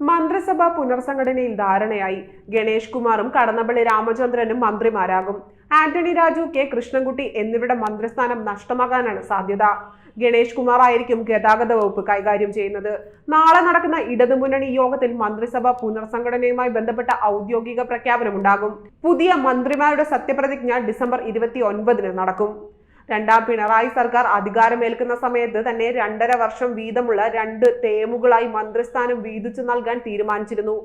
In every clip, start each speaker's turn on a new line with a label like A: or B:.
A: മന്ത്രിസഭ പുനർസംഘടനയിൽ ധാരണയായി. ഗണേഷ് കുമാറും കടന്നപ്പള്ളി രാമചന്ദ്രനും മന്ത്രിമാരാകും. ആന്റണി രാജു കെ കൃഷ്ണൻകുട്ടി എന്നിവരുടെ മന്ത്രിസ്ഥാനം നഷ്ടമാകാനാണ് സാധ്യത. ഗണേഷ് കുമാർ ആയിരിക്കും ഗതാഗത വകുപ്പ് കൈകാര്യം ചെയ്യുന്നത്. നാളെ നടക്കുന്ന ഇടതുമുന്നണി യോഗത്തിൽ മന്ത്രിസഭ പുനർസംഘടനയുമായി ബന്ധപ്പെട്ട ഔദ്യോഗിക പ്രഖ്യാപനമുണ്ടാകും. പുതിയ മന്ത്രിമാരുടെ സത്യപ്രതിജ്ഞ ഡിസംബർ ഇരുപത്തി ഒൻപതിന് നടക്കും. രണ്ടാം പിണറായി സർക്കാർ അധികാരമേൽക്കുന്ന സമയത്ത് തന്നെ രണ്ടര വർഷം വീതമുള്ള രണ്ട് തേമുകളായി മന്ത്രിസ്ഥാനം വീതിച്ചു നൽകാൻ തീരുമാനിച്ചിരുന്നു.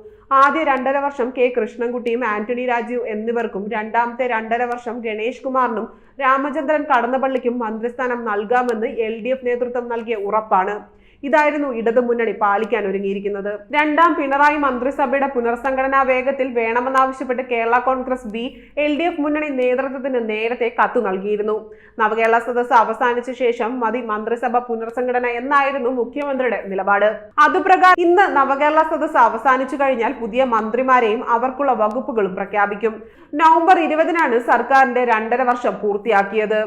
A: ആദ്യ രണ്ടര വർഷം കെ കൃഷ്ണൻകുട്ടിയും ആന്റണി രാജീവ് എന്നിവർക്കും രണ്ടാമത്തെ രണ്ടര വർഷം ഗണേഷ് കുമാറിനും രാമചന്ദ്രൻ കടന്നപ്പള്ളിക്കും മന്ത്രിസ്ഥാനം നൽകാമെന്ന് എൽ നേതൃത്വം നൽകിയ ഉറപ്പാണ്. ഇതായിരുന്നു ഇടതു മുന്നണി പാലിക്കാൻ ഒരുങ്ങിയിരിക്കുന്നത്. രണ്ടാം പിണറായി മന്ത്രിസഭയുടെ പുനർസംഘടനാ വേഗത്തിൽ വേണമെന്നാവശ്യപ്പെട്ട് Kerala Congress B L D F മുന്നണി നേതൃത്വത്തിന് നേരത്തെ കത്തു നൽകിയിരുന്നു. നവകേരള സദസ് അവസാനിച്ച ശേഷം മതി മന്ത്രിസഭ പുനർസംഘടന എന്നായിരുന്നു മുഖ്യമന്ത്രിയുടെ നിലപാട്. അതുപ്രകാരം ഇന്ന് നവകേരള സദസ് അവസാനിച്ചു കഴിഞ്ഞാൽ പുതിയ മന്ത്രിമാരെയും അവർക്കുള്ള വകുപ്പുകളും പ്രഖ്യാപിക്കും. നവംബർ ഇരുപതിനാണ് സർക്കാരിന്റെ രണ്ടര വർഷം പൂർത്തിയാക്കിയത്.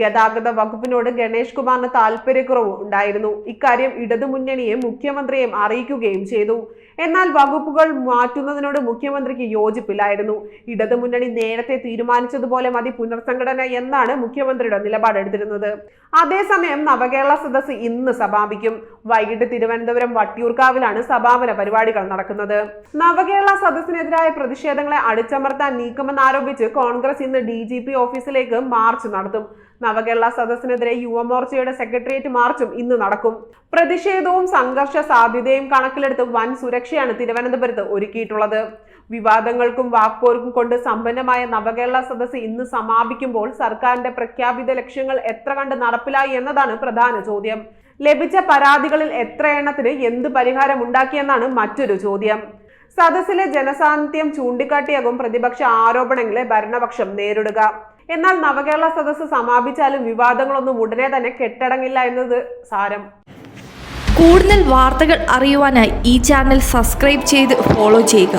A: ഗതാഗത വകുപ്പിനോട് ഗണേഷ് കുമാറിന് താല്പര്യക്കുറവ് ഉണ്ടായിരുന്നു. ഇക്കാര്യം ഇടതുമുന്നണിയെ മുഖ്യമന്ത്രിയെയും അറിയിക്കുകയും ചെയ്തു. എന്നാൽ വകുപ്പുകൾ മാറ്റുന്നതിനോട് മുഖ്യമന്ത്രിക്ക് യോജിപ്പില്ലായിരുന്നു. ഇടതുമുന്നണി നേരത്തെ തീരുമാനിച്ചതുപോലെ മതി പുനർസംഘടന എന്നാണ് മുഖ്യമന്ത്രിയുടെ നിലപാടെടുത്തിരുന്നത് അതേസമയം നവകേരള സദസ് ഇന്ന് സമാപിക്കും. വൈകിട്ട് തിരുവനന്തപുരം വട്ടിയൂർക്കാവിലാണ് സമാപന പരിപാടികൾ നടക്കുന്നത്. നവകേരള സദസ്സിനെതിരായ പ്രതിഷേധങ്ങളെ അടിച്ചമർത്താൻ നീക്കമെന്നാരോപിച്ച് കോൺഗ്രസ് ഇന്ന് ഡി ഓഫീസിലേക്ക് മാർച്ച് നടത്തും. നവകേരള സദസ്സിനെതിരെ യുവമോർച്ചയുടെ സെക്രട്ടേറിയറ്റ് മാർച്ചും ഇന്ന് നടക്കും. പ്രതിഷേധവും സംഘർഷ സാധ്യതയും കണക്കിലെടുത്ത് വൻ സുരക്ഷയാണ് തിരുവനന്തപുരത്ത് ഒരുക്കിയിട്ടുള്ളത്. വിവാദങ്ങൾക്കും വാക്പോർക്കും കൊണ്ട് സമ്പന്നമായ നവകേരള സദസ്സ് ഇന്ന് സമാപിക്കുമ്പോൾ സർക്കാരിന്റെ പ്രഖ്യാപിത ലക്ഷ്യങ്ങൾ എത്ര കണ്ട് നടപ്പിലായി എന്നതാണ് പ്രധാന ചോദ്യം. ലഭിച്ച പരാതികളിൽ എത്ര എണ്ണത്തിന് എന്ത് പരിഹാരം ഉണ്ടാക്കിയെന്നാണ് മറ്റൊരു ചോദ്യം. സദസ്സിലെ ജനസാന്നിധ്യം ചൂണ്ടിക്കാട്ടിയാകും പ്രതിപക്ഷ ആരോപണങ്ങളെ ഭരണപക്ഷം നേരിടുക. എന്നാൽ നവകേരള സദസ്സ് സമാപിച്ചാലും വിവാദങ്ങളൊന്നും ഉടനെ തന്നെ കെട്ടടങ്ങില്ല എന്നത് സാരം.
B: കൂടുതൽ വാർത്തകൾ അറിയുവാനായി ഈ ചാനൽ സബ്സ്ക്രൈബ് ചെയ്ത് ഫോളോ ചെയ്യുക.